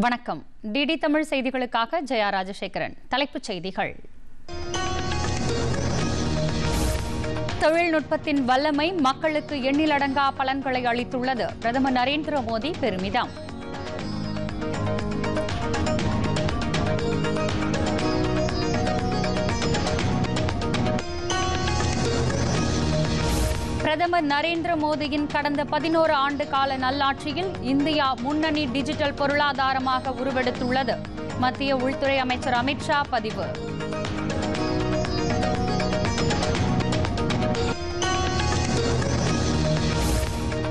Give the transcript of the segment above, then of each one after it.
வணக்கம். டிடி தமிழ் செய்திகளுக்காக ஜெயா ராஜசேகரன். தலைப்புச் செய்திகள். தொழில்நுட்பத்தின் வல்லமை மக்களுக்கு எண்ணிலடங்கா பலன்களை அளித்துள்ளது. பிரதமர் நரேந்திர மோடி பெருமிதம். பிரதமர் நரேந்திர மோடியின் கடந்த பதினோரு ஆண்டு கால நல்லாட்சியில் இந்தியா முன்னணி டிஜிட்டல் பொருளாதாரமாக உருவெடுத்துள்ளது. மத்திய உள்துறை அமைச்சர் அமித்ஷா பதிவு.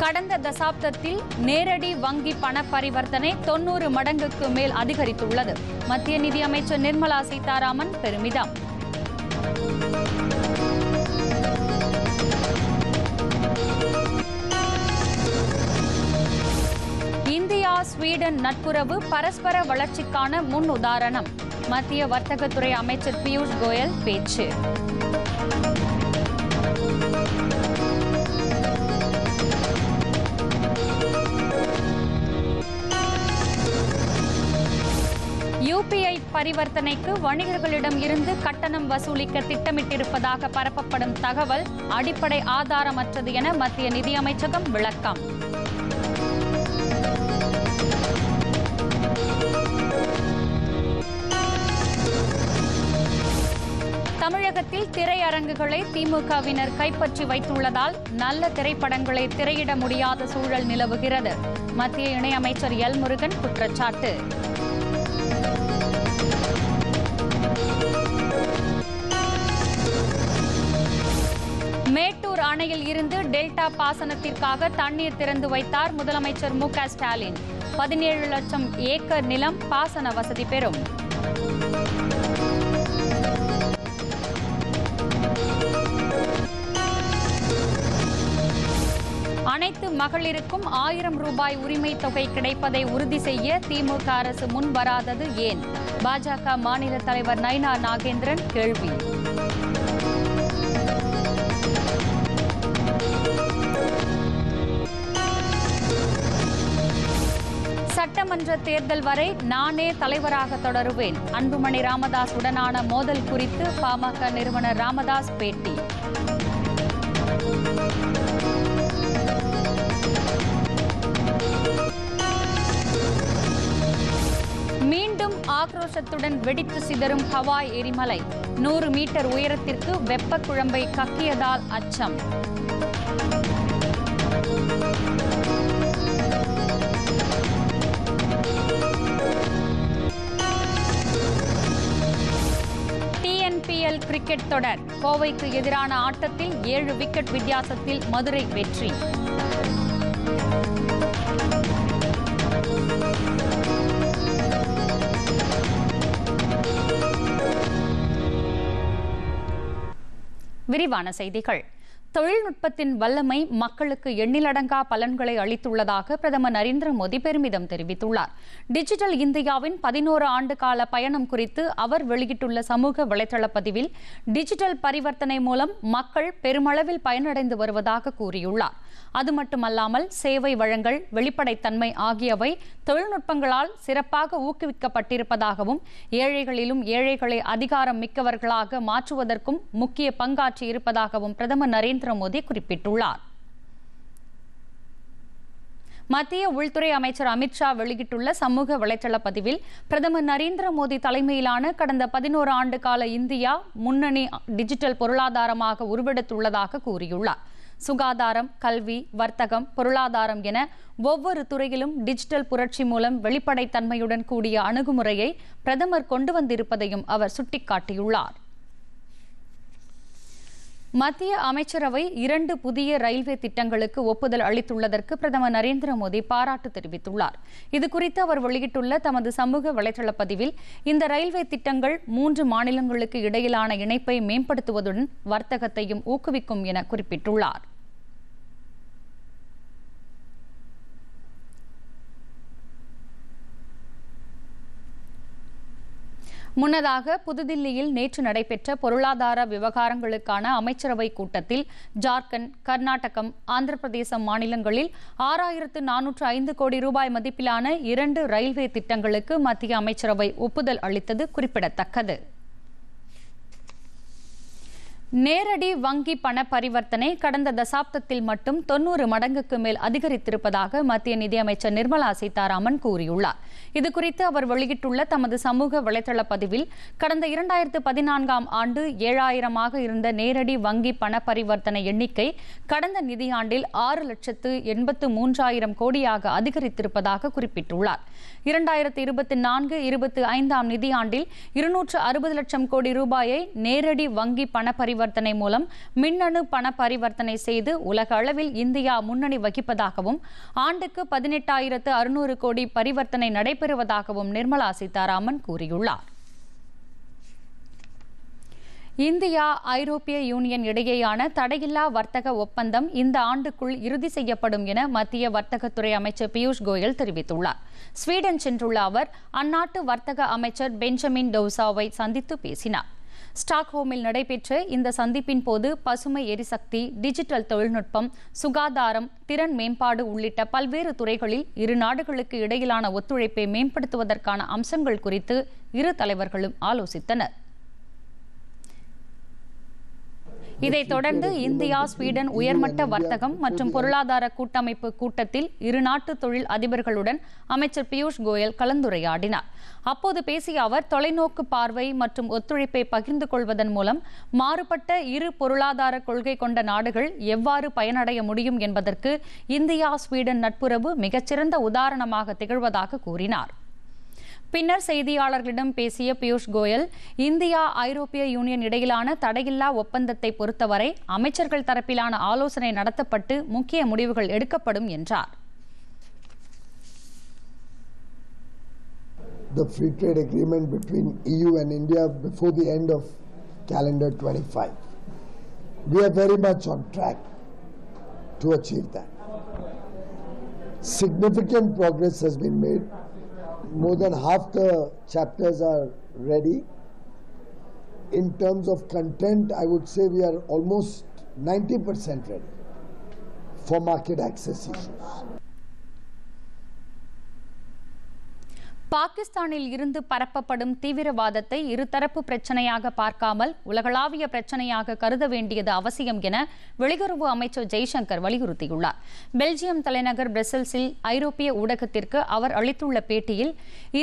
கடந்த தசாப்தத்தில் நேரடி வங்கி பண பரிவர்த்தனை தொன்னூறு மடங்குக்கு மேல் அதிகரித்துள்ளது. மத்திய நிதியமைச்சர் நிர்மலா சீதாராமன் பெருமிதம். இந்தியா ஸ்வீடன் நட்புறவு பரஸ்பர வளர்ச்சிக்கான முன் உதாரணம். மத்திய வர்த்தகத்துறை அமைச்சர் பியூஷ் கோயல் பேச்சு. யூபிஐ பரிவர்த்தனைக்கு வணிகர்களிடம் இருந்து கட்டணம் வசூலிக்க திட்டமிட்டிருப்பதாக பரப்பப்படும் தகவல் அடிப்படை ஆதாரமற்றது என மத்திய நிதியமைச்சகம் விளக்கம். தமிழகத்தில் திரையரங்குகளை திமுகவினர் கைப்பற்றி வைத்துள்ளதால் நல்ல திரைப்படங்களை திரையிட முடியாத சூழல் நிலவுகிறது. மத்திய இணையமைச்சர் எல் முருகன் குற்றச்சாட்டு. மேட்டூர் அணையில் இருந்து டெல்டா பாசனத்திற்காக தண்ணீர் திறந்து வைத்தார் முதலமைச்சர் மு க ஸ்டாலின். பதினேழு லட்சம் ஏக்கர் நிலம் பாசன வசதி பெறும். அனைத்து மகளிருக்கும் ஆயிரம் ரூபாய் உரிமை தொகை கிடைப்பதை உறுதி செய்ய திமுக அரசு முன் வராதது ஏன்? பாஜக மாநில தலைவர் நைனா நாகேந்திரன் கேள்வி. சட்டமன்ற தேர்தல் வரை நானே தலைவராக தொடருவேன். அன்புமணி ராமதாஸ் உடனான மோதல் குறித்து பாமக நிறுவனர் ராமதாஸ் பேட்டி. ஆக்ரோஷத்துடன் வெடித்து சிதறும் ஹவாய் எரிமலை. நூறு மீட்டர் உயரத்திற்கு வெப்ப குழம்பை கக்கியதால் அச்சம். டிஎன்பிஎல் கிரிக்கெட் தொடர். கோவைக்கு எதிரான ஆட்டத்தில் ஏழு விக்கெட் வித்தியாசத்தில் மதுரை வெற்றி. விரிவான செய்திகள். தொழில்நுட்பத்தின் வல்லமை மக்களுக்கு எண்ணிலடங்கா பலன்களை அளித்துள்ளதாக பிரதமர் நரேந்திர மோடி பெருமிதம் தெரிவித்துள்ளார். டிஜிட்டல் இந்தியாவின் பதினோரு ஆண்டு கால பயணம் குறித்து அவர் வெளியிட்டுள்ள சமூக வலைதள பதிவில் டிஜிட்டல் பரிவர்த்தனை மூலம் மக்கள் பெருமளவில் பயனடைந்து வருவதாக கூறியுள்ளார். அது மட்டுமல்லாமல் சேவை வழங்கல் வெளிப்படைத்தன்மை ஆகியவை தொழில்நுட்பங்களால் சிறப்பாக ஊக்குவிக்கப்பட்டிருப்பதாகவும் ஏழைகளிலும் ஏழைகளை அதிகாரம் மிக்கவர்களாக மாற்றுவதற்கும் முக்கிய பங்காற்றி இருப்பதாகவும் பிரதமர் நரேந்திர மோடி குறிப்பிட்டுள்ளார். மத்திய உள்துறை அமைச்சர் அமித்ஷா வெளியிட்டுள்ள சமூக வலைதள பதிவில் பிரதமர் நரேந்திர மோடி தலைமையிலான கடந்த பதினோரு ஆண்டு கால இந்தியா முன்னணி டிஜிட்டல் பொருளாதாரமாக உருவெடுத்துள்ளதாக கூறியுள்ளார். சுகாதாரம் கல்வி வர்த்தகம் பொருளாதாரம் என ஒவ்வொரு துறையிலும் டிஜிட்டல் புரட்சி மூலம் வெளிப்படைத்தன்மையுடன் கூடிய அணுகுமுறையை பிரதமர் கொண்டு வந்திருப்பதையும் அவர் சுட்டிக்காட்டியுள்ளார். மத்திய அமைச்சரவை இரண்டு புதிய ரயில்வே திட்டங்களுக்கு ஒப்புதல் அளித்துள்ளதற்கு பிரதமர் நரேந்திர மோடி பாராட்டு தெரிவித்துள்ளார். இதுகுறித்து அவர் வெளியிட்டுள்ள தமது சமூக வலைதள பதிவில் இந்த ரயில்வே திட்டங்கள் மூன்று மாநிலங்களுக்கு இடையிலான இணைப்பை மேம்படுத்துவதுடன் வர்த்தகத்தையும் ஊக்குவிக்கும் என குறிப்பிட்டுள்ளார். முன்னதாக புதுதில்லியில் நேற்று நடைபெற்ற பொருளாதார விவகாரங்களுக்கான அமைச்சரவை கூட்டத்தில் ஜார்க்கண்ட் கர்நாடகம் ஆந்திர பிரதேசம் மாநிலங்களில் ஆறாயிரத்து நானூற்று ஐந்து கோடி ரூபாய் மதிப்பிலான இரண்டு ரயில்வே திட்டங்களுக்கு மத்திய அமைச்சரவை ஒப்புதல் அளித்தது குறிப்பிடத்தக்கது. நேரடி வங்கி பண பரிவர்த்தனை கடந்த தசாப்தத்தில் மட்டும் தொன்னூறு மடங்குக்கு மேல் அதிகரித்திருப்பதாக மத்திய நிதியமைச்சர் நிர்மலா சீதாராமன் கூறியுள்ளார். இதுகுறித்து அவர் வெளியிட்டுள்ள தமது சமூக வலைதள பதிவில் கடந்த இரண்டாயிரத்து பதினான்காம் ஆண்டு ஏழாயிரமாக இருந்த நேரடி வங்கி பண பரிவர்த்தனை எண்ணிக்கை கடந்த நிதியாண்டில் ஆறு லட்சத்து எண்பத்து மூன்றாயிரம் கோடியாக அதிகரித்திருப்பதாக குறிப்பிட்டுள்ளார். இரண்டாயிரத்து இருபத்தி நான்கு இருபத்தி ஐந்தாம் நிதியாண்டில் இருநூற்று அறுபது லட்சம் கோடி ரூபாயை நேரடி வங்கி பண பரிவர்த்தனை பரிவர்த்தனை மூலம் மின்னணு பண பரிவர்த்தனை செய்து உலக அளவில் இந்தியா முன்னணி வகிப்பதாகவும் ஆண்டுக்கு பதினெட்டாயிரத்து அறுநூறு கோடி பரிவர்த்தனை நடைபெறுவதாகவும் நிர்மலா சீதாராமன் கூறியுள்ளார். இந்தியா ஐரோப்பிய யூனியன் இடையேயான தடையில்லா வர்த்தக ஒப்பந்தம் இந்த ஆண்டுக்குள் இறுதி செய்யப்படும் என மத்திய வர்த்தகத்துறை அமைச்சர் பியூஷ் கோயல் தெரிவித்துள்ளார். ஸ்வீடன் சென்றுள்ள அவர் அந்நாட்டு வர்த்தக அமைச்சர் பெஞ்சமின் டவுசாவை சந்தித்து பேசினார். ஸ்டாக்ஹோமில் நடைபெற்ற இந்த சந்திப்பின் போது பசுமை எரிசக்தி டிஜிட்டல் தொழில்நுட்பம் சுகாதாரம் திறன் மேம்பாடு உள்ளிட்ட பல்வேறு துறைகளில் இரு நாடுகளுக்கு இடையிலான ஒத்துழைப்பை மேம்படுத்துவதற்கான அம்சங்கள் குறித்து இரு தலைவர்களும் ஆலோசித்தனர். இதைத் தொடர்ந்து இந்தியா ஸ்வீடன் உயர்மட்ட வர்த்தகம் மற்றும் பொருளாதார கூட்டமைப்பு கூட்டத்தில் இரு நாட்டு தொழில் அதிபர்களுடன் அமைச்சர் பியூஷ் கோயல் கலந்துரையாடினார். அப்போது பேசிய அவர் தொலைநோக்கு பார்வை மற்றும் ஒத்துழைப்பை பகிர்ந்து கொள்வதன் மூலம் மாறுபட்ட இரு பொருளாதார கொள்கை கொண்ட நாடுகள் எவ்வாறு பயனடைய முடியும் என்பதற்கு இந்தியா ஸ்வீடன் நட்புறவு மிகச்சிறந்த உதாரணமாக திகழ்வதாக கூறினார். பின்னர் செய்தியாளர்களிடம் பேசிய பியூஷ் கோயல் இந்தியா ஐரோப்பிய யூனியன் இடையிலான தடையில்லா ஒப்பந்தத்தை பொறுத்தவரை அமைச்சர்கள் தரப்பிலான ஆலோசனை நடத்தப்பட்டு முக்கிய முடிவுகள் எடுக்கப்படும் என்றார் the free trade agreement between EU and India before the end of calendar 25. We are very much on track to achieve that. Significant progress has been made. More than half the chapters are ready. In terms of content, I would say we are almost 90% ready for market access issues. பாகிஸ்தானில் இருந்து பரப்பப்படும் தீவிரவாதத்தை இருதரப்பு பிரச்சனையாக பார்க்காமல் உலகளாவிய பிரச்சனையாக கருத வேண்டியது அவசியம் என வெளியுறவு அமைச்சர் ஜெய்சங்கர் வலியுறுத்தியுள்ளார். பெல்ஜியம் தலைநகர் பிரசல்ஸில் ஐரோப்பிய ஊடகத்திற்கு அவர் அளித்துள்ள பேட்டியில்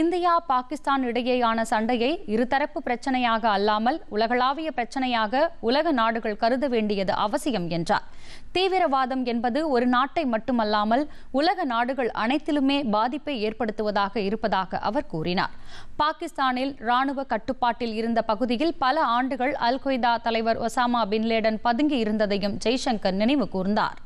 இந்தியா பாகிஸ்தான் இடையேயான சண்டையை இருதரப்பு பிரச்சனையாக அல்லாமல் உலகளாவிய பிரச்சனையாக உலக நாடுகள் கருத வேண்டியது அவசியம் என்றார். தீவிரவாதம் என்பது ஒரு நாட்டை மட்டுமல்லாமல் உலக நாடுகள் அனைத்திலுமே பாதிப்பை ஏற்படுத்துவதாக இருப்பதாக அவர் கூறினார். பாகிஸ்தானில் ராணுவ கட்டுப்பாட்டில் இருந்த பகுதியில் பல ஆண்டுகள் அல் கொய்தா தலைவர் ஒசாமா பின்லேடன் பதுங்கி இருந்ததையும் ஜெய்சங்கர் நினைவு கூர்ந்தார்.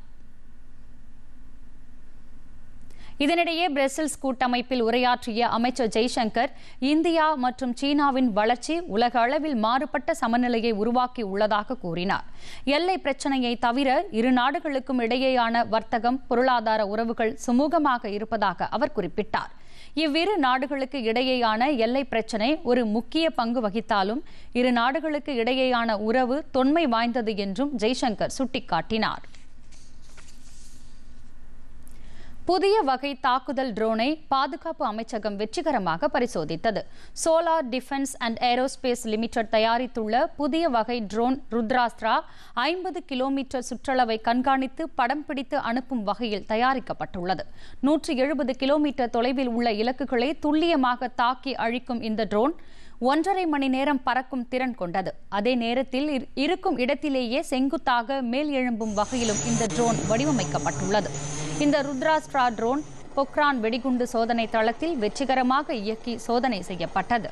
இதனிடையே பிரசல்ஸ் கூட்டமைப்பில் உரையாற்றிய அமைச்சர் ஜெய்சங்கர் இந்தியா மற்றும் சீனாவின் வளர்ச்சி உலக அளவில் மாறுபட்ட சமநிலையை உருவாக்கி உள்ளதாக கூறினார். எல்லை பிரச்சனையை தவிர இரு நாடுகளுக்கும் இடையேயான வர்த்தகம் பொருளாதார உறவுகள் சுமூகமாக இருப்பதாக அவர் குறிப்பிட்டார். இவ்விரு நாடுகளுக்கு இடையேயான எல்லை பிரச்சினை ஒரு முக்கிய பங்கு வகித்தாலும் இரு நாடுகளுக்கு இடையேயான உறவு தொன்மை வாய்ந்தது என்றும் ஜெய்சங்கர் சுட்டிக்காட்டினார். புதிய வகை தாக்குதல் ட்ரோனை பாதுகாப்பு அமைச்சகம் வெற்றிகரமாக பரிசோதித்தது. Solar defence and aerospace limited தயாரித்துள்ள புதிய வகை ட்ரோன் ருத்ராஸ்திரா ஐம்பது கிலோமீட்டர் சுற்றளவை கண்காணித்து படம் பிடித்து அனுப்பும் வகையில் தயாரிக்கப்பட்டுள்ளது. நூற்றி எழுபது கிலோமீட்டர் தொலைவில் உள்ள இலக்குகளை துல்லியமாக தாக்கி அழிக்கும் இந்த ட்ரோன் ஒன்றரை மணி நேரம் பறக்கும் திறன் கொண்டது. அதே நேரத்தில் இருக்கும் இடத்திலேயே செங்குத்தாக மேல் எழும்பும் வகையிலும் இந்த ட்ரோன் வடிவமைக்கப்பட்டுள்ளது. இந்த ருத்ராஸ்ட்ரா ட்ரோன் பொக்ரான் வெடிகுண்டு சோதனை தளத்தில் வெற்றிகரமாக இயக்கி சோதனை செய்யப்பட்டது.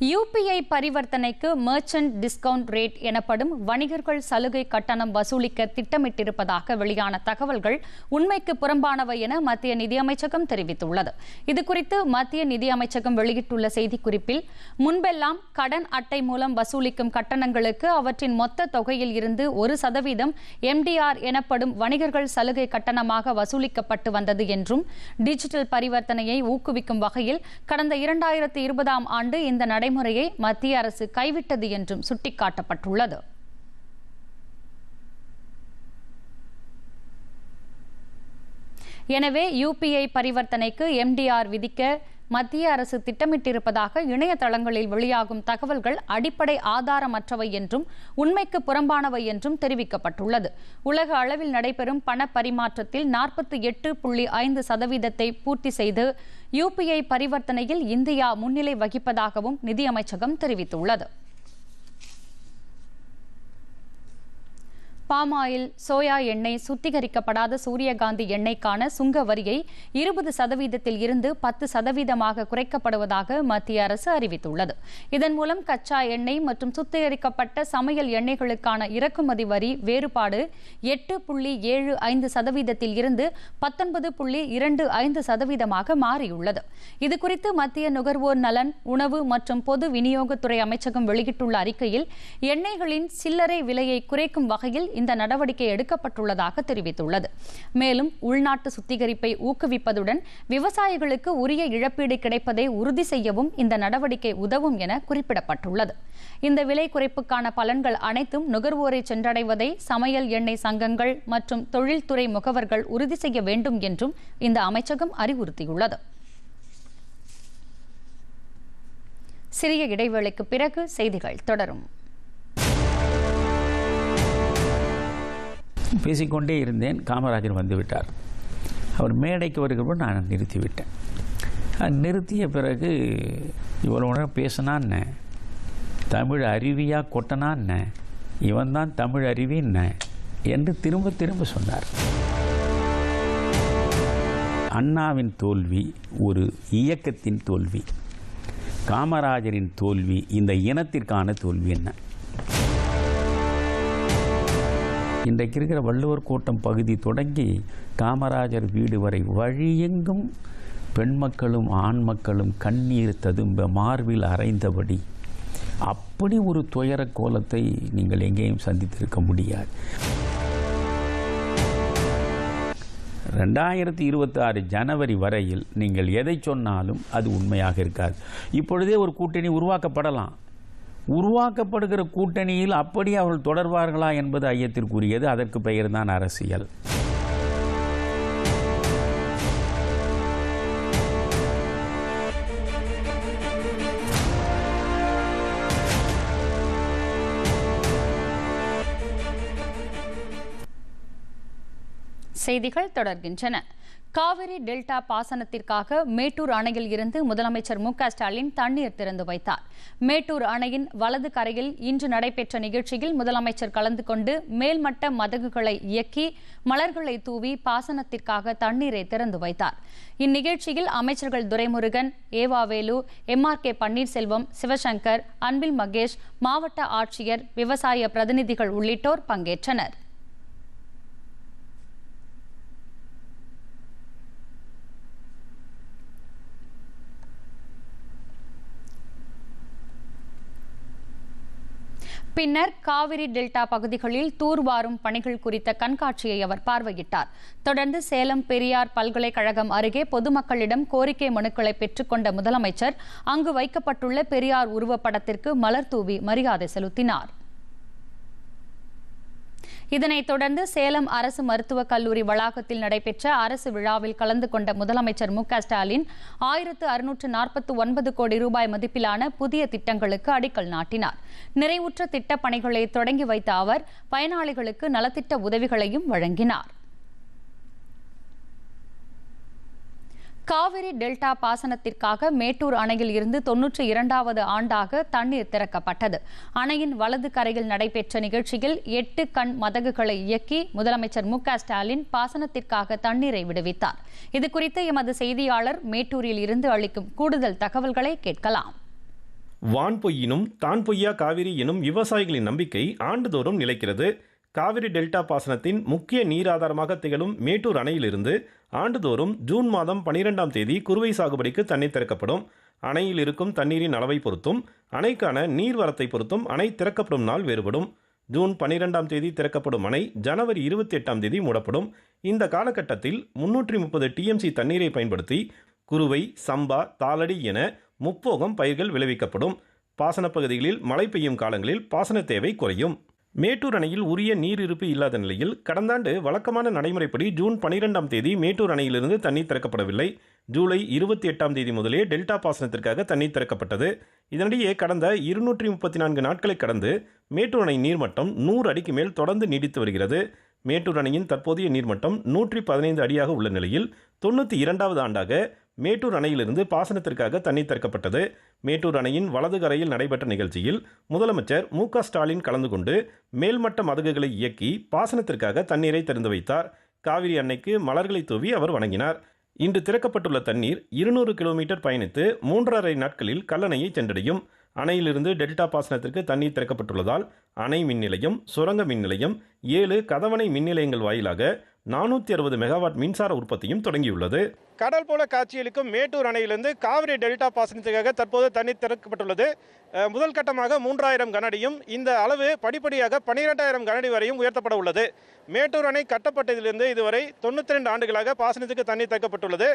யூபிஐ பரிவர்த்தனைக்கு மர்ச்சன்ட் டிஸ்கவுண்ட் ரேட் எனப்படும் வணிகர்கள் சலுகை கட்டணம் வசூலிக்க திட்டமிட்டிருப்பதாக வெளியான தகவல்கள் உண்மைக்கு புறம்பானவை என மத்திய நிதியமைச்சகம் தெரிவித்துள்ளது. இதுகுறித்து மத்திய நிதியமைச்சகம் வெளியிட்டுள்ள செய்திக்குறிப்பில் முன்பெல்லாம் கடன் அட்டை மூலம் வசூலிக்கும் கட்டணங்களுக்கு அவற்றின் மொத்த தொகையில் இருந்து ஒரு சதவீதம் எம்டிஆர் எனப்படும் வணிகர்கள் சலுகை கட்டணமாக வசூலிக்கப்பட்டு வந்தது என்றும் டிஜிட்டல் பரிவர்த்தனையை ஊக்குவிக்கும் வகையில் கடந்த இரண்டாயிரத்தி இருபதாம் ஆண்டு இந்த நடைமுறையை மத்திய அரசு கைவிட்டது என்றும் சுட்டிக்காட்டப்பட்டுள்ளது. எனவே யுபிஐ பரிவர்த்தனைக்கு எம்டிஆர் விதிக்க மத்திய அரசு திட்டமிட்டிருப்பதாக இணையதளங்களில் வெளியாகும் தகவல்கள் அடிப்படை ஆதாரமற்றவை என்றும் உண்மைக்கு புறம்பானவை என்றும் தெரிவிக்கப்பட்டுள்ளது. உலக அளவில் நடைபெறும் பண பரிமாற்றத்தில் நாற்பத்தி எட்டு புள்ளி ஐந்து சதவீதத்தை பூர்த்தி செய்து யுபிஐ பரிவர்த்தனையில் இந்தியா முன்னிலை வகிப்பதாகவும் நிதியமைச்சகம் தெரிவித்துள்ளது. பாமாயில் சோயா எண்ணெய் சுத்திகரிக்கப்படாத சூரியகாந்தி எண்ணெய்க்கான சுங்க வரியை இருபது சதவீதத்தில் இருந்து பத்து சதவீதமாக குறைக்கப்படுவதாக மத்திய அரசு அறிவித்துள்ளது. இதன் மூலம் கச்சா எண்ணெய் மற்றும் சுத்திகரிக்கப்பட்ட சமையல் எண்ணெய்களுக்கான இறக்குமதி வரி வேறுபாடு எட்டு புள்ளி ஏழு ஐந்து சதவீதத்தில் இருந்து பத்தொன்பது புள்ளி இரண்டு ஐந்து சதவீதமாக மாறியுள்ளது. இதுகுறித்து மத்திய நுகர்வோர் நலன் உணவு மற்றும் பொது விநியோகத்துறை அமைச்சகம் வெளியிட்டுள்ள அறிக்கையில் எண்ணெய்களின் சில்லறை விலையை குறைக்கும் வகையில் இந்த நடவடிக்கை எடுக்கப்பட்டுள்ளதாக தெரிவித்துள்ளது. மேலும் உள்நாட்டு சுத்திகரிப்பை ஊக்குவிப்பதுடன் விவசாயிகளுக்கு உரிய இழப்பீடு கிடைப்பதை உறுதி செய்யவும் இந்த நடவடிக்கை உதவும் என குறிப்பிடப்பட்டுள்ளது. இந்த விலை குறைப்புக்கான பலன்கள் அனைத்தும் நுகர்வோரை சென்றடைவதை சமையல் எண்ணெய் சங்கங்கள் மற்றும் தொழில்துறை முகவர்கள் உறுதி செய்ய வேண்டும் என்றும் இந்த அமைச்சகம் அறிவுறுத்தியுள்ளது. சிறிய இடைவேளைக்கு பிறகு செய்திகள் தொடரும். பேசிக்கொண்டே இருந்தேன். காமராஜர் வந்துவிட்டார். அவர் மேடைக்கு வருகிறப்போ நான் நிறுத்திவிட்டேன். நிறுத்திய பிறகு இவ்வளோ நேரம் பேசினான்னு? தமிழ் அருவியாக கொட்டனான்னு? இவன் தான் தமிழ் அருவின்னு? என்று திரும்ப திரும்ப சொன்னார். அண்ணாவின் தோல்வி ஒரு இயக்கத்தின் தோல்வி காமராஜரின் தோல்வி இந்த இனத்திற்கான தோல்வி என்ன? இன்றைக்கு இருக்கிற வள்ளுவர் கோட்டம் பகுதி தொடங்கி காமராஜர் வீடு வரை வழியெங்கும் பெண் மக்களும் ஆண் மக்களும் கண்ணீர் ததும்ப மார்பில் அரைந்தபடி அப்படி ஒரு துயர கோலத்தை நீங்கள் எங்கேயும் சந்தித்திருக்க முடியாது. ரெண்டாயிரத்தி இருபத்தாறு ஜனவரி வரையில் நீங்கள் எதை சொன்னாலும் அது உண்மையாக இருக்காது. இப்பொழுதே ஒரு கூட்டணி உருவாக்கப்படலாம். உருவாக்கப்படுகிற கூட்டணியில் அப்படி அவர்கள் தொடர்வார்களா என்பது ஐயத்திற்குரியது. அதற்கு பெயர்தான் அரசியல். செய்திகள் தொடர்கின்றன. காவிரி டெல்டா பாசனத்திற்காக மேட்டூர் அணையில் இருந்து முதலமைச்சர் மு க ஸ்டாலின் தண்ணீர் திறந்து வைத்தார். மேட்டூர் அணையின் வலது கரையில் இன்று நடைபெற்ற நிகழ்ச்சியில் முதலமைச்சர் கலந்து கொண்டு மேல்மட்ட மதகுகளை இயக்கி மலர்களை தூவி பாசனத்திற்காக தண்ணீரை திறந்து வைத்தார். இந்நிகழ்ச்சியில் அமைச்சர்கள் Duraimurugan E V Velu M R K Panneerselvam Sivasankar Anbil Mahesh மாவட்ட ஆட்சியர் விவசாய பிரதிநிதிகள் உள்ளிட்டோர் பங்கேற்றனர். பின்னர் காவிரி டெல்டா பகுதிகளில் தூர்வாரும் பணிகள் குறித்த கண்காட்சியை அவர் பார்வையிட்டார். தொடர்ந்து சேலம் பெரியார் பல்கலைக்கழகம் அருகே பொதுமக்களிடம் கோரிக்கை மனுக்களை பெற்றுக்கொண்ட முதலமைச்சர் அங்கு வைக்கப்பட்டுள்ள பெரியார் உருவப்படத்திற்கு மலர் தூவி மரியாதை செலுத்தினார். இதனைத் தொடர்ந்து சேலம் அரசு மருத்துவக் கல்லூரி வளாகத்தில் நடைபெற்ற அரசு விழாவில் கலந்து கொண்ட முதலமைச்சர் மு ஸ்டாலின் ஆயிரத்து அறுநூற்று நாற்பத்தி ஒன்பது கோடி ரூபாய் மதிப்பிலான புதிய திட்டங்களுக்கு அடிக்கல் நாட்டினார். நிறைவுற்ற திட்டப் பணிகளை தொடங்கி வைத்த அவர் பயனாளிகளுக்கு நலத்திட்ட உதவிகளையும் வழங்கினார். காவிரி டெல்டா பாசனத்திற்காக மேட்டூர் அணையில் இருந்து தொன்னூற்றி இரண்டாவது ஆண்டாக தண்ணீர் திறக்கப்பட்டது. அணையின் வலது கரையில் நடைபெற்ற நிகழ்ச்சியில் எட்டு கண் மதகுகளை இயக்கி முதலமைச்சர் மு ஸ்டாலின் பாசனத்திற்காக தண்ணீரை விடுவித்தார். இதுகுறித்து எமது செய்தியாளர் மேட்டூரில் இருந்து அளிக்கும் கூடுதல் தகவல்களை கேட்கலாம். வான் பொய்யினும் தான் பொய்யா காவிரி எனும் விவசாயிகளின் நம்பிக்கை ஆண்டுதோறும் நிலைக்கிறது. காவிரி டெல்டா பாசனத்தின் முக்கிய நீராதாரமாக திகழும் மேட்டூர் அணையிலிருந்து ஆண்டுதோறும் ஜூன் மாதம் பனிரெண்டாம் தேதி குறுவை சாகுபடிக்கு தண்ணீர் திறக்கப்படும். அணையில் இருக்கும் தண்ணீரின் அளவை பொறுத்தும் அணைக்கான நீர்வரத்தை பொறுத்தும் அணை திறக்கப்படும் நாள் வேறுபடும். ஜூன் பனிரெண்டாம் தேதி திறக்கப்படும் அணை ஜனவரி இருபத்தி எட்டாம் தேதி மூடப்படும். இந்த காலகட்டத்தில் முன்னூற்றி முப்பது டிஎம்சி தண்ணீரை பயன்படுத்தி குறுவை சம்பா தாளடி என முப்போகம் பயிர்கள் விளைவிக்கப்படும். பாசனப் பகுதிகளில் மழை பெய்யும் காலங்களில் பாசன தேவை குறையும். மேட்டூர் அணையில் உரிய நீர் இருப்பு இல்லாத நிலையில் கடந்த ஆண்டு வழக்கமான நடைமுறைப்படி ஜூன் பனிரெண்டாம் தேதி மேட்டூர் அணையிலிருந்து தண்ணீர் திறக்கப்படவில்லை. ஜூலை இருபத்தி எட்டாம் தேதி முதலே டெல்டா பாசனத்திற்காக தண்ணீர் திறக்கப்பட்டது. இதனிடையே கடந்த இருநூற்றி முப்பத்தி நான்கு நாட்களை கடந்து மேட்டூர் அணை நீர்மட்டம் நூறு அடிக்கு மேல் தொடர்ந்து நீடித்து வருகிறது. மேட்டூர் அணையின் தற்போதைய நீர்மட்டம் நூற்றி பதினைந்து அடியாக உள்ள நிலையில் தொண்ணூற்றி இரண்டாவது ஆண்டாக மேட்டூர் அணையிலிருந்து பாசனத்திற்காக தண்ணீர் திறக்கப்பட்டது. மேட்டூர் அணையின் வலது கரையில் நடைபெற்ற நிகழ்ச்சியில் முதலமைச்சர் மு க ஸ்டாலின் கலந்து கொண்டு மேல்மட்ட மதகுகளை இயக்கி பாசனத்திற்காக தண்ணீரை திறந்து வைத்தார். காவிரி அன்னைக்கு மலர்களை தூவி அவர் வணங்கினார். இன்று திறக்கப்பட்டுள்ள தண்ணீர் இருநூறு கிலோமீட்டர் பயணித்து மூன்றரை நாட்களில் கல்லணையை சென்றடையும். அணையிலிருந்து டெல்டா பாசனத்திற்கு தண்ணீர் திறக்கப்பட்டுள்ளதால் அணை மின் நிலையம் சுரங்க மின் நிலையம் ஏழு கதவணை மின் நிலையங்கள் வாயிலாக நானூற்றி அறுபது மெகாவாட் மின்சார உற்பத்தியும் தொடங்கியுள்ளது. கடல் போல காட்சியளிக்கும் மேட்டூர் அணையிலிருந்து காவிரி டெல்டா பாசனத்துக்காக தற்போது தண்ணீர் திறக்கப்பட்டுள்ளது. முதல் கட்டமாக மூன்றாயிரம் கனடியும் இந்த அளவு படிப்படியாக பனிரெண்டாயிரம் கனடி வரையும் உயர்த்தப்பட உள்ளது. மேட்டூர் அணை கட்டப்பட்டதிலிருந்து இதுவரை தொண்ணூற்றி ரெண்டு ஆண்டுகளாக பாசனத்துக்கு தண்ணீர் திறக்கப்பட்டுள்ளது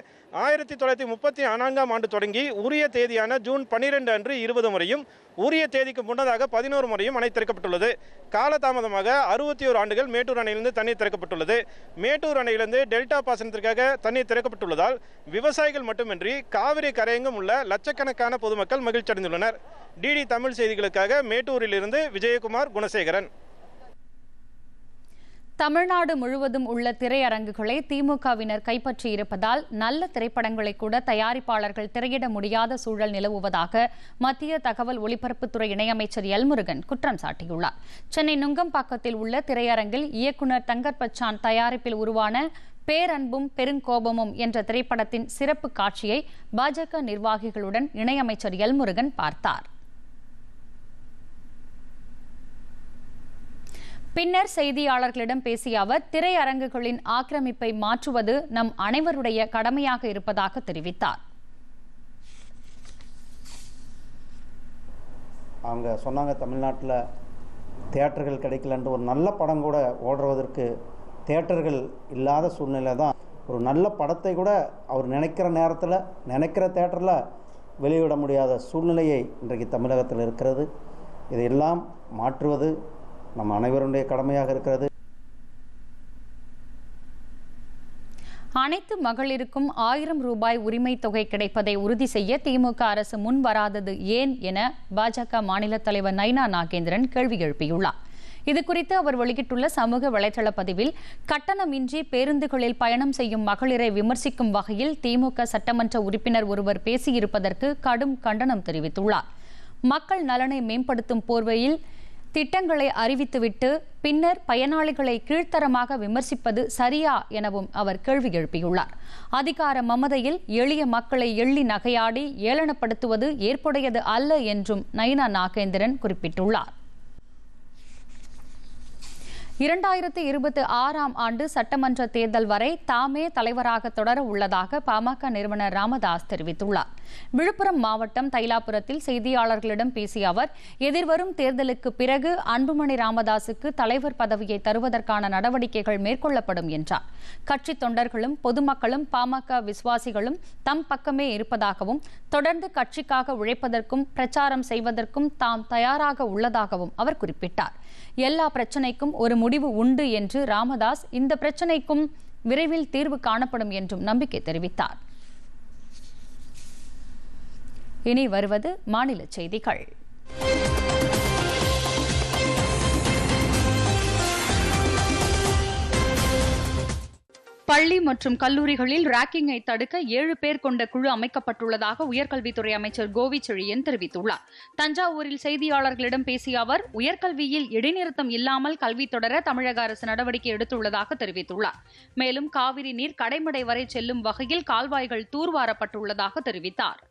ஆயிரத்தி தொள்ளாயிரத்தி முப்பத்தி நான்காம் ஆண்டு தொடங்கி உரிய தேதியான ஜூன் பன்னிரெண்டு அன்று இருபது முறையும் உரிய தேதிக்கு முன்னதாக பதினோரு முறையும் அணை திறக்கப்பட்டுள்ளது. காலதாமதமாக அறுபத்தி ஓரு ஆண்டுகள் மேட்டூர் அணையிலிருந்து தண்ணீர் திறக்கப்பட்டுள்ளது. மேட்டூர் அணையிலிருந்து டெல்டா பாசனத்திற்காக தண்ணீர் திறக்கப்பட்டுள்ளதால் விவசாயிகள் மட்டுமின்றி காவிரி கரையெங்கும் உள்ள லட்சக்கணக்கான பொதுமக்கள் மகிழ்ச்சி அடைந்துள்ளனர் டிடி தமிழ் செய்திகளுக்காக மேட்டூரிலிருந்து விஜயகுமார் குணசேகரன். தமிழ்நாடு முழுவதும் உள்ள திரையரங்குகளை திமுகவினர் கைப்பற்றியிருப்பதால் நல்ல திரைப்படங்களை கூட தயாரிப்பாளர்கள் திரையிட முடியாத சூழல் நிலவுவதாக மத்திய தகவல் ஒலிபரப்புத்துறை இணையமைச்சர் எல்முருகன் குற்றம் சாட்டியுள்ளார். சென்னை நுங்கம்பாக்கத்தில் உள்ள திரையரங்கில் இயக்குநர் தங்கர் பச்சான் தயாரிப்பில் உருவான பேரன்பும் பெருங்கோபமும் என்ற திரைப்படத்தின் சிறப்பு காட்சியை பாஜக நிர்வாகிகளுடன் இணையமைச்சர் எல்முருகன் பார்த்தார். பின்னர் செய்தியாளர்களிடம் பேசிய அவர் திரையரங்குகளின் ஆக்கிரமிப்பை மாற்றுவது நம் அனைவருடைய கடமையாக இருப்பதாக தெரிவித்தார். அவங்க சொன்னாங்க தமிழ்நாட்டில் தேட்டர்கள் கிடைக்கலன்ட்டு ஒரு நல்ல படம் கூட ஓடுறதற்கு தேட்டர்கள் இல்லாத சூழ்நிலை தான். ஒரு நல்ல படத்தை கூட அவர் நினைக்கிற நேரத்தில் நினைக்கிற தேட்டரில் வெளியிட முடியாத சூழ்நிலையை இன்றைக்கு தமிழகத்தில் இருக்கிறது. இதையெல்லாம் மாற்றுவது நம் அனைவருடைய கடமையாக இருக்கிறது. அனைத்து மகளிருக்கும் ஆயிரம் ரூபாய் உரிமை தொகை கிடைப்பதை உறுதி செய்ய திமுக அரசு முன் வராதது ஏன் என பாஜக மாநில தலைவர் நைனா நாகேந்திரன் கேள்வி எழுப்பியுள்ளார். இதுகுறித்து அவர் வெளியிட்டுள்ள சமூக வலைதள பதிவில் கட்டணமின்றி பேருந்துகளில் பயணம் செய்யும் மகளிரை விமர்சிக்கும் வகையில் திமுக சட்டமன்ற உறுப்பினர் ஒருவர் பேசியிருப்பதற்கு கடும் கண்டனம் தெரிவித்துள்ளார். மக்கள் நலனை மேம்படுத்தும் போர்வையில் திட்டங்களை அறிவித்துவிட்டு பின்னர் பயனாளிகளை கீழ்த்தரமாக விமர்சிப்பது சரியா எனவும் அவர் கேள்வி எழுப்பியுள்ளார். அதிகார மமதையில் எளிய மக்களை எள்ளி நகையாடி ஏளனப்படுத்துவது ஏற்புடையது அல்ல என்றும் நயினா நாகேந்திரன் குறிப்பிட்டுள்ளார். இரண்டாயிரத்தி இருபத்தி ஆறாம் ஆண்டு சட்டமன்ற தேர்தல் வரை தாமே தலைவராக தொடர உள்ளதாக பாமக நிறுவனர் ராமதாஸ் தெரிவித்துள்ளார். விழுப்புரம் மாவட்டம் தைலாபுரத்தில் செய்தியாளர்களிடம் பேசிய அவர் எதிர்வரும் தேர்தலுக்கு பிறகு அன்புமணி ராமதாசுக்கு தலைவர் பதவியை தருவதற்கான நடவடிக்கைகள் மேற்கொள்ளப்படும் என்றார். கட்சி தொண்டர்களும் பொதுமக்களும் பாமக விசுவாசிகளும் தம் பக்கமே இருப்பதாகவும் தொடர்ந்து கட்சிக்காக உழைப்பதற்கும் பிரச்சாரம் செய்வதற்கும் தாம் தயாராக உள்ளதாகவும் அவர் குறிப்பிட்டார். எல்லா பிரச்சனைக்கும் ஒரு முடிவு உண்டு என்று ராமதாஸ் இந்த பிரச்சனைக்கும் விரைவில் தீர்வு காணப்படும் என்றும் நம்பிக்கை தெரிவித்தார். இனி வருவது மாநில செய்திகள். பள்ளி மற்றும் கல்லூரிகளில் ராக்கிங்கை தடுக்க ஏழு பேர் கொண்ட குழு அமைக்கப்பட்டுள்ளதாக உயர்கல்வித்துறை அமைச்சர் கோவி செழியன் தெரிவித்துள்ளார். தஞ்சாவூரில் செய்தியாளர்களிடம் பேசிய அவர் உயர்கல்வியில் இடைநிறுத்தம் இல்லாமல் கல்வி தொடர தமிழக அரசு நடவடிக்கை எடுத்துள்ளதாக தெரிவித்துள்ளார். மேலும் காவிரி நீர் கடைமடை வரை செல்லும் வகையில் கால்வாய்கள் தூர்வாரப்பட்டுள்ளதாக தெரிவித்தார்.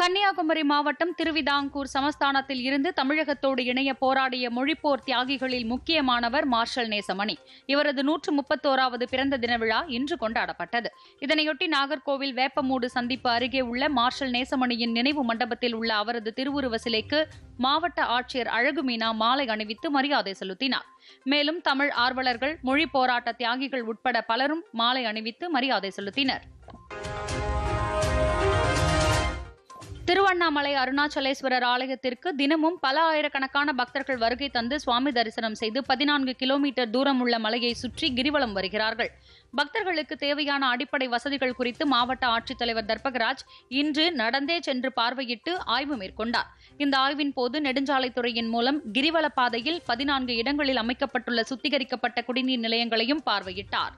கன்னியாகுமரி மாவட்டம் திருவிதாங்கூர் சமஸ்தானத்தில் இருந்து தமிழகத்தோடு இணைய போராடிய மொழிப்போர் தியாகிகளில் முக்கியமானவர் மார்ஷல் நேசமணி. இவரது நூற்று முப்பத்தோராவது பிறந்த தின விழா இன்று கொண்டாடப்பட்டது. இதனையொட்டி நாகர்கோவில் வேப்பமூடு சந்திப்பு அருகே உள்ள மார்ஷல் நேசமணியின் நினைவு மண்டபத்தில் உள்ள அவரது திருவுருவ சிலைக்கு மாவட்ட ஆட்சியர் அழகு மீனா மாலை அணிவித்து மரியாதை செலுத்தினார். மேலும் தமிழ் ஆர்வலர்கள் மொழி போராட்ட தியாகிகள் உட்பட பலரும் மாலை அணிவித்து மரியாதை செலுத்தினர். திருவண்ணாமலை அருணாச்சலேஸ்வரர் ஆலயத்திற்கு தினமும் பல ஆயிரக்கணக்கான பக்தர்கள் வருகை தந்து சுவாமி தரிசனம் செய்து பதினான்கு கிலோமீட்டர் தூரம் உள்ள மலையை சுற்றி கிரிவலம் வருகிறார்கள். பக்தர்களுக்கு தேவையான அடிப்படை வசதிகள் குறித்து மாவட்ட ஆட்சித்தலைவர் தர்பகராஜ் இன்று நடந்தே சென்று பார்வையிட்டு ஆய்வு மேற்கொண்டார். இந்த ஆய்வின் போது நெடுஞ்சாலைத்துறையின் மூலம் கிரிவல பாதையில் பதினான்கு இடங்களில் அமைக்கப்பட்டுள்ள சுத்திகரிக்கப்பட்ட குடிநீர் நிலையங்களையும் பார்வையிட்டார்.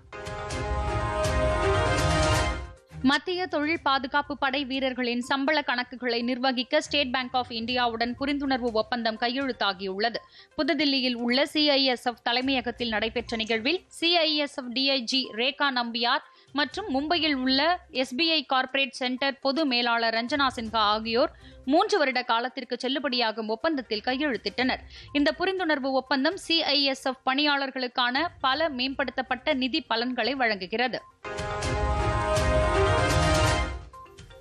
மத்திய தொழில் பாதுகாப்பு படை வீரர்களின் சம்பள கணக்குகளை நிர்வகிக்க ஸ்டேட் பேங்க் ஆஃப் இந்தியாவுடன் புரிந்துணர்வு ஒப்பந்தம் கையெழுத்தாகியுள்ளது. புதுதில்லியில் உள்ள சிஐஎஸ்எஃப் தலைமையகத்தில் நடைபெற்ற நிகழ்வில் சிஐஎஸ்எஃப் டிஐஜி ரேகா நம்பியார் மற்றும் மும்பையில் உள்ள எஸ்பிஐ கார்ப்பரேட் சென்டர் பொது மேலாளர் ரஞ்சனா சின்ஹா ஆகியோர் மூன்று வருட காலத்திற்கு செல்லுபடியாகும் ஒப்பந்தத்தில் கையெழுத்திட்டனர். இந்த புரிந்துணர்வு ஒப்பந்தம் சிஐஎஸ்எஃப் பணியாளர்களுக்கான பல மேம்படுத்தப்பட்ட நிதி பலன்களை வழங்குகிறது.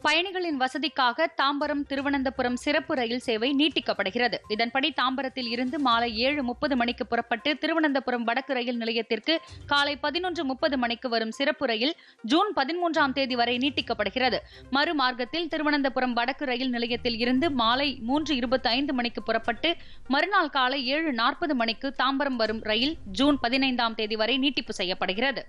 பயணிகளின் வசதிக்காக தாம்பரம் திருவனந்தபுரம் சிறப்பு ரயில் சேவை நீட்டிக்கப்படுகிறது. இதன்படி தாம்பரத்தில் இருந்து மாலை ஏழு முப்பது மணிக்கு புறப்பட்டு திருவனந்தபுரம் வடக்கு ரயில் நிலையத்திற்கு காலை பதினொன்று முப்பது மணிக்கு வரும் சிறப்பு ரயில் ஜூன் பதிமூன்றாம் தேதி வரை நீட்டிக்கப்படுகிறது. மறுமார்க்கத்தில் திருவனந்தபுரம் வடக்கு ரயில் நிலையத்தில் இருந்து மாலை மூன்று இருபத்தி ஐந்து மணிக்கு புறப்பட்டு மறுநாள் காலை ஏழு நாற்பது மணிக்கு தாம்பரம் வரும் ரயில் ஜூன் பதினைந்தாம் தேதி வரை நீட்டிப்பு செய்யப்படுகிறது.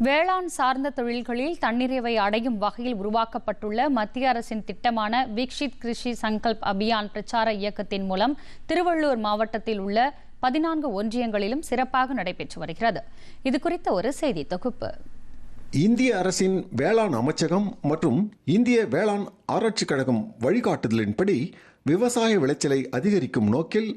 வேளாண் சார்ந்த தொழில்களில் தன்னிறைவை அடையும் வகையில் உருவாக்கப்பட்டுள்ள மத்திய அரசின் திட்டமான விக்ஷித் கிருஷி சங்கல்ப் அபியான் பிரச்சார இயக்கத்தின் மூலம் திருவள்ளூர் மாவட்டத்தில் உள்ள பதினான்கு ஒன்றியங்களிலும் சிறப்பாக நடைபெற்று வருகிறது. இது குறித்த ஒரு செய்தி தொகுப்பு. இந்திய அரசின் வேளாண் அமைச்சகம் மற்றும் இந்திய வேளாண் ஆராய்ச்சிக் கழகம் வழிகாட்டுதலின்படி விவசாய விளைச்சலை அதிகரிக்கும் நோக்கில்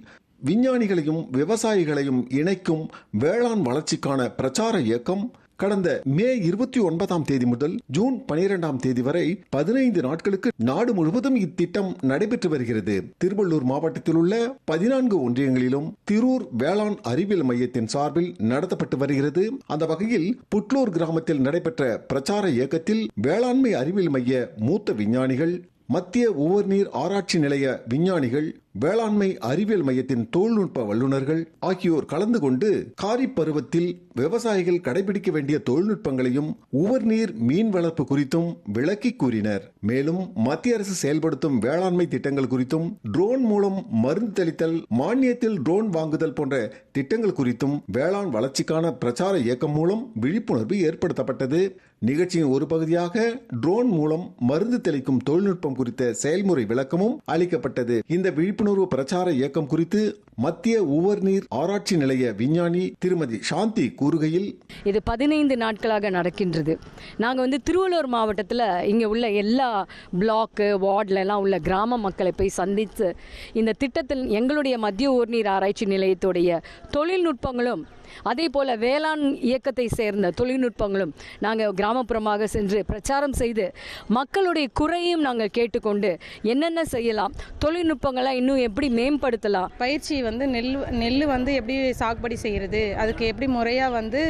விஞ்ஞானிகளையும் விவசாயிகளையும் இணைக்கும் வேளாண் வளர்ச்சிக்கான பிரச்சார இயக்கம் கடந்த மே இருபத்தி ஒன்பதாம் தேதி முதல் ஜூன் பனிரெண்டாம் தேதி வரை பதினைந்து நாட்களுக்கு நாடு முழுவதும் இத்திட்டம் நடைபெற்று வருகிறது. திருவள்ளூர் மாவட்டத்தில் உள்ள பதினான்கு ஒன்றியங்களிலும் திரூர் வேளாண் அறிவியல் மையத்தின் சார்பில் நடத்தப்பட்டு வருகிறது. அந்த வகையில் புட்லூர் கிராமத்தில் நடைபெற்ற பிரச்சார இயக்கத்தில் வேளாண்மை அறிவியல் மைய மூத்த விஞ்ஞானிகள் மத்திய உவர்நீர் ஆராய்ச்சி நிலைய விஞ்ஞானிகள் வேளாண்மை அறிவியல் மையத்தின் தொழில்நுட்ப வல்லுநர்கள் ஆகியோர் கலந்து கொண்டு காரிப் பருவத்தில் விவசாயிகள் கடைபிடிக்க வேண்டிய தொழில்நுட்பங்களையும் உவர்நீர் மீன் வளர்ப்பு குறித்தும் விளக்கி கூறினர். மேலும் மத்திய அரசு செயல்படுத்தும் வேளாண்மை திட்டங்கள் குறித்தும் ட்ரோன் மூலம் மருந்து தெளித்தல் மானியத்தில் ட்ரோன் வாங்குதல் போன்ற திட்டங்கள் குறித்தும் வேளாண் வளர்ச்சிக்கான பிரச்சார இயக்கம் மூலம் விழிப்புணர்வு ஏற்படுத்தப்பட்டது. நிகழ்ச்சியின் ஒரு பகுதியாக ட்ரோன் மூலம் மருந்து தெளிக்கும் தொழில்நுட்பம் குறித்த செயல்முறை விளக்கமும் அளிக்கப்பட்டது. இந்த விழிப்புணர்வு பிரச்சார இயக்கம் குறித்து மத்திய உவர்நீர் ஆராய்ச்சி நிலைய விஞ்ஞானி திருமதி சாந்தி கூறுகையில் இது பதினைந்து நாட்களாக நடக்கின்றது. நாங்கள் வந்து திருவள்ளூர் மாவட்டத்தில் இங்கே உள்ள எல்லா பிளாக்கு வார்டில் உள்ள கிராம மக்களை போய் சந்தித்து இந்த திட்டத்தில் எங்களுடைய மத்திய உவர்நீர் ஆராய்ச்சி நிலையத்துடைய தொழில்நுட்பங்களும் அதே போல் வேளாண் இயக்கத்தை சேர்ந்த தொழில்நுட்பங்களும் நாங்கள் கிராமப்புறமாக சென்று பிரச்சாரம் செய்து மக்களுடைய குறையும் நாங்கள் கேட்டுக்கொண்டு என்னென்ன செய்யலாம் தொழில்நுட்பங்களை இன்னும் எப்படி மேம்படுத்தலாம்? பயிற்சி வந்து நெல் நெல் வந்து எப்படி சாகுபடி செய்கிறது அதுக்கு எப்படி முறையாக வந்து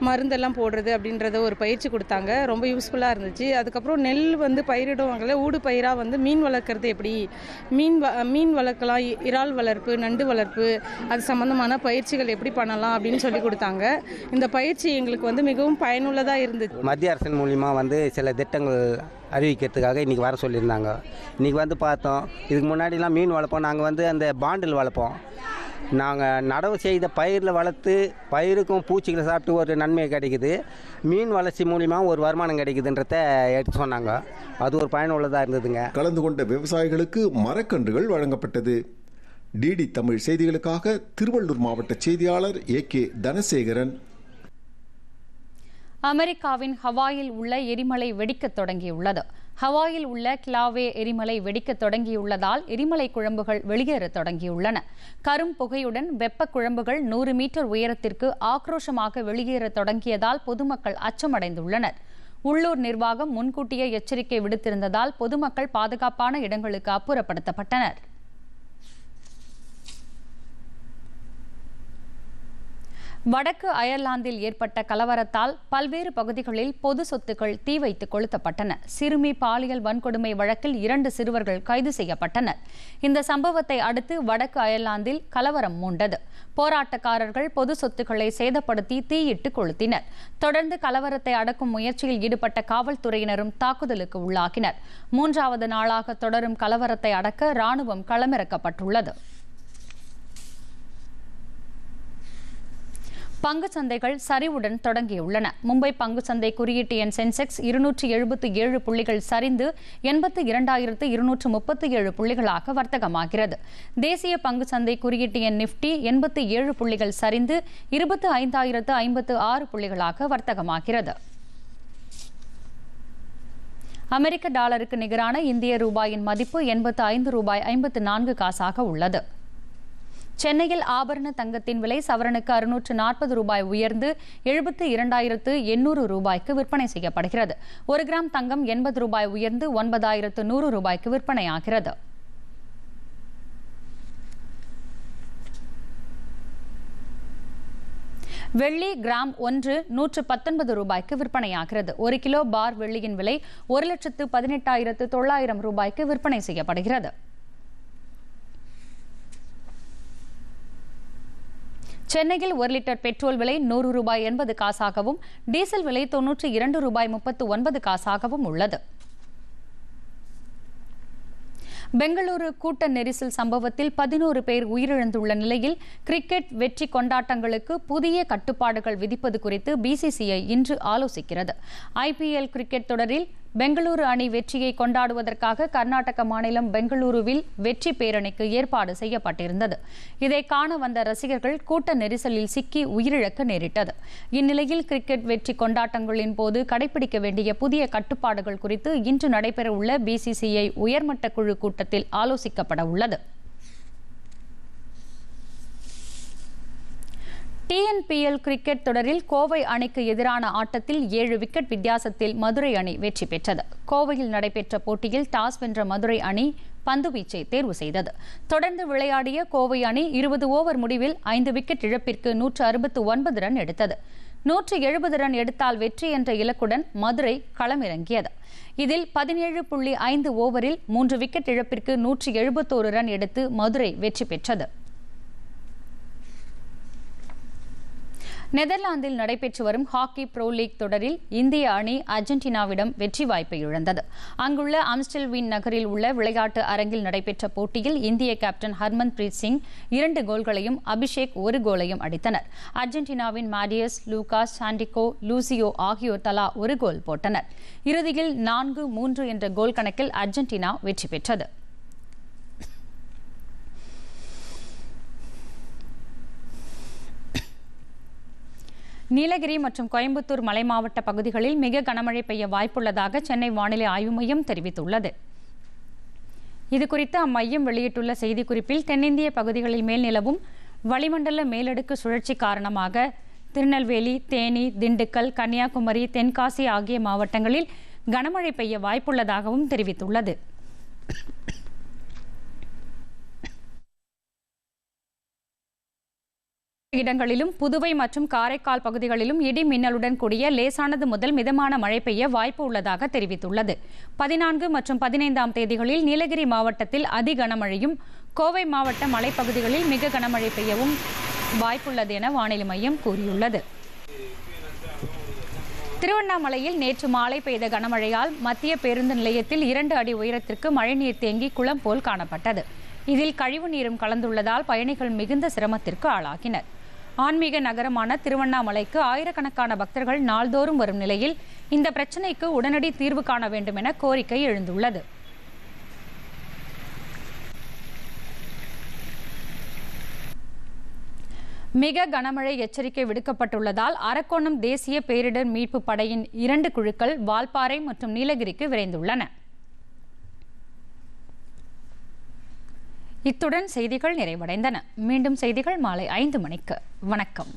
மருந்தெல்லாம் போடுறது அப்படின்றத ஒரு பயிற்சி கொடுத்தாங்க. ரொம்ப யூஸ்ஃபுல்லாக இருந்துச்சு. அதுக்கப்புறம் நெல் வந்து பயிரிடுவாங்கல்ல ஊடு பயிராக வந்து மீன் வளர்க்குறது எப்படி? மீன் வ மீன் வளர்க்கலாம் இ- இறால் வளர்ப்பு நண்டு வளர்ப்பு அது சம்மந்தமான பயிற்சிகள் எப்படி பண்ணலாம்? அப்படின்னு சொல்லி கொடுத்தாங்க. இந்த பயிற்சி எங்களுக்கு வந்து மிகவும் பயனுள்ளதாக இருந்துச்சு மத்திய அரசின் மூலிமா வந்து சில திட்டங்கள் அறிவிக்கிறதுக்காக இன்றைக்கி வர சொல்லியிருந்தாங்க. இன்றைக்கி வந்து பார்த்தோம் இதுக்கு முன்னாடிலாம் மீன் வளர்ப்போம் நாங்கள் வந்து அந்த பாண்டில் வளர்ப்போம். நாங்கள் நடவு செய்த பயிரில் வளர்த்து பயிருக்கும் பூச்சிகளை சாப்பிட்டு ஒரு நன்மை கிடைக்குது. மீன் வளர்ச்சி மூலிமா ஒரு வருமானம் கிடைக்குதுன்றத எடுத்து சொன்னாங்க. அது ஒரு பயனுள்ளதாக இருந்ததுங்க. கலந்து கொண்ட விவசாயிகளுக்கு மரக்கன்றுகள் வழங்கப்பட்டது. டிடி தமிழ் செய்திகளுக்காக திருவள்ளூர் மாவட்ட செய்தியாளர் ஏ கே தனசேகரன். அமெரிக்காவின் ஹவாயில் உள்ள எரிமலை வெடிக்கத் தொடங்கியுள்ளது. ஹவாயில் உள்ள கிளாவே எரிமலை வெடிக்கத் தொடங்கியுள்ளதால் எரிமலை குழம்புகள் வெளியேறத் தொடங்கியுள்ளன. கரும் புகையுடன் வெப்ப குழம்புகள் நூறு மீட்டர் உயரத்திற்கு ஆக்ரோஷமாக வெளியேறத் தொடங்கியதால் பொதுமக்கள் அச்சமடைந்துள்ளனர். உள்ளூர் நிர்வாகம் முன்கூட்டியே எச்சரிக்கை விடுத்திருந்ததால் பொதுமக்கள் பாதுகாப்பான இடங்களுக்கு அப்புறப்படுத்தப்பட்டனர். வடக்கு அயர்லாந்தில் ஏற்பட்ட கலவரத்தால் பல்வேறு பகுதிகளில் பொது சொத்துக்கள் தீ வைத்து கொளுத்தப்பட்டன. சிறுமி பாலியல் வன்கொடுமை வழக்கில் இரண்டு சிறுவர்கள் கைது செய்யப்பட்டனர். இந்த சம்பவத்தை அடுத்து வடக்கு அயர்லாந்தில் கலவரம் மூண்டது. போராட்டக்காரர்கள் பொது சொத்துக்களை சேதப்படுத்தி தீயிட்டு கொளுத்தினர். தொடர்ந்து கலவரத்தை அடக்கும் முயற்சியில் ஈடுபட்ட காவல்துறையினரும் தாக்குதலுக்கு உள்ளாகினர். மூன்றாவது நாளாக தொடரும் கலவரத்தை அடக்க ராணுவம் களமிறக்கப்பட்டுள்ளது. பங்கு சந்தைகள் சரிவுடன் தொடங்கியுள்ளன. மும்பை பங்கு சந்தை குறியீட்டு எண் சென்செக்ஸ் இருநூற்றி எழுபத்தி ஏழு புள்ளிகள் சரிந்து எண்பத்தி இரண்டாயிரத்து இருநூற்று முப்பத்தி ஏழு புள்ளிகளாக வர்த்தகமாகிறது. தேசிய பங்கு சந்தை குறியீட்டு எண் நிப்டி எண்பத்தி ஏழு புள்ளிகள் சரிந்து இருபத்து ஐந்தாயிரத்து ஐம்பத்து ஆறு புள்ளிகளாக வர்த்தகமாகிறது. அமெரிக்க டாலருக்கு நிகரான இந்திய ரூபாயின் மதிப்பு எண்பத்து ஐந்து ரூபாய் ஐம்பத்து நான்கு காசாக உள்ளது. சென்னையில் ஆபரண தங்கத்தின் விலை சவரனுக்கு அறுநூற்று நாற்பது ரூபாய் உயர்ந்து எழுபத்து இரண்டாயிரத்து எண்ணூறு ரூபாய்க்கு விற்பனை செய்யப்படுகிறது. ஒரு கிராம் தங்கம் எண்பது ரூபாய் உயர்ந்து ஒன்பதாயிரத்து நூறு ரூபாய்க்கு விற்பனையாகிறது. வெள்ளி கிராம் ஒன்று நூற்று பத்தொன்பது ரூபாய்க்கு விற்பனையாகிறது. ஒரு கிலோ பார் வெள்ளியின் விலை ஒரு லட்சத்து பதினெட்டாயிரத்து தொள்ளாயிரம் ரூபாய்க்கு விற்பனை செய்யப்படுகிறது. சென்னையில் ஒரு லிட்டர் பெட்ரோல் விலை நூறு ரூபாய் எண்பது காசாகவும் டீசல் விலை தொன்னூற்றி இரண்டு ரூபாய் முப்பத்து ஒன்பது காசாகவும் உள்ளது. பெங்களூரு கூட்ட நெரிசல் சம்பவத்தில் பதினோரு பேர் உயிரிழந்துள்ள நிலையில் கிரிக்கெட் வெற்றி கொண்டாட்டங்களுக்கு புதிய கட்டுப்பாடுகள் விதிப்பது குறித்து பிசிசிஐ இன்று ஆலோசிக்கிறது. ஐபிஎல் கிரிக்கெட் தொடரில் பெங்களூரு அணி வெற்றியை கொண்டாடுவதற்காக கர்நாடக மாநிலம் பெங்களூருவில் வெற்றி பேரணிக்கு ஏற்பாடு செய்யப்பட்டிருந்தது. இதை காண வந்த ரசிகர்கள் கூட்ட நெரிசலில் சிக்கி உயிரிழக்க நேரிட்டது. இந்நிலையில் கிரிக்கெட் வெற்றி கொண்டாட்டங்களின் போது கடைபிடிக்க வேண்டிய புதிய கட்டுப்பாடுகள் குறித்து இன்று நடைபெறவுள்ள பிசிசிஐ உயர்மட்ட குழு கூட்டத்தில் ஆலோசிக்கப்பட உள்ளது. டிஎன்பிஎல் கிரிக்கெட் தொடரில் கோவை அணிக்கு எதிரான ஆட்டத்தில் ஏழு விக்கெட் வித்தியாசத்தில் மதுரை அணி வெற்றி பெற்றது. கோவையில் நடைபெற்ற போட்டியில் டாஸ் வென்ற மதுரை அணி பந்துவீச்சை தேர்வு செய்தது. தொடர்ந்து விளையாடிய கோவை அணி இருபது ஓவர் முடிவில் ஐந்து விக்கெட் இழப்பிற்கு நூற்று அறுபத்து ஒன்பது ரன் எடுத்தது. நூற்று எழுபது ரன் எடுத்தால் வெற்றி என்ற இலக்குடன் மதுரை களமிறங்கியது. இதில் பதினேழு புள்ளி ஐந்து ஓவரில் மூன்று விக்கெட் இழப்பிற்கு நூற்றி எழுபத்தோரு ரன் எடுத்து மதுரை வெற்றி பெற்றது. நெதர்லாந்தில் நடைபெற்று வரும் ஹாக்கி ப்ரோ லீக் தொடரில் இந்திய அணி அர்ஜென்டினாவிடம் வெற்றி வாய்ப்பை இழந்தது. அங்குள்ள ஆம்ஸ்டெல்வின் நகரில் உள்ள விளையாட்டு அரங்கில் நடைபெற்ற போட்டியில் இந்திய கேப்டன் ஹர்மன் பிரீத் சிங் இரண்டு கோல்களையும் அபிஷேக் ஒரு கோலையும் அடித்தனர். அர்ஜென்டினாவின் மாடியஸ் லூகாஸ் சாண்டிகோ லூசியோ ஆகியோர் தலா ஒரு கோல் போட்டனர். இறுதியில் நான்கு மூன்று என்ற கோல் கணக்கில் அர்ஜென்டினா வெற்றி பெற்றது. நீலகிரி மற்றும் கோயம்புத்தூர் மலை மாவட்ட பகுதிகளில் மிக கனமழை பெய்ய வாய்ப்புள்ளதாக சென்னை வானிலை ஆய்வு மையம் தெரிவித்துள்ளது. இதுகுறித்து அம்மையம் வெளியிட்டுள்ள செய்திக்குறிப்பில் தென்னிந்திய பகுதிகளில் மேல் நிலவும் வளிமண்டல மேலடுக்கு சுழற்சி காரணமாக திருநெல்வேலி தேனி திண்டுக்கல் கன்னியாகுமரி தென்காசி ஆகிய மாவட்டங்களில் கனமழை பெய்ய வாய்ப்புள்ளதாகவும் தெரிவித்துள்ளது. இடங்களிலும் புதுவை மற்றும் காரைக்கால் பகுதிகளிலும் இடி மின்னலுடன் கூடிய லேசானது முதல் மிதமான மழை பெய்ய வாய்ப்பு உள்ளதாக தெரிவித்துள்ளது. பதினான்கு மற்றும் பதினைந்தாம் தேதிகளில் நீலகிரி மாவட்டத்தில் அதி கனமழையும் கோவை மாவட்ட மலைப்பகுதிகளில் மிக கனமழை பெய்யவும் வாய்ப்புள்ளது என வானிலை மையம் கூறியுள்ளது. திருவண்ணாமலையில் நேற்று மாலை பெய்த கனமழையால் மத்திய பேருந்து நிலையத்தில் இரண்டு அடி உயரத்திற்கு மழைநீர் தேங்கி குளம் போல் காணப்பட்டது. இதில் கழிவு நீரும் கலந்துள்ளதால் பயணிகள் மிகுந்த சிரமத்திற்கு ஆளாகினர். ஆன்மீக நகரமான திருவண்ணாமலைக்கு ஆயிரக்கணக்கான பக்தர்கள் நாள்தோறும் வரும் நிலையில் இந்த பிரச்சினைக்கு உடனடி தீர்வு காண வேண்டும் என கோரிக்கை எழுந்துள்ளது. மிக கனமழை எச்சரிக்கை விடுக்கப்பட்டுள்ளதால் அரக்கோணம் தேசிய பேரிடர் மீட்பு படையின் இரண்டு குழுக்கள் வால்பாறை மற்றும் நீலகிரிக்கு விரைந்துள்ளன. இத்துடன் செய்திகள் நிறைவடைந்தன. மீண்டும் செய்திகள் மாலை ஐந்து மணிக்கு. வணக்கம்.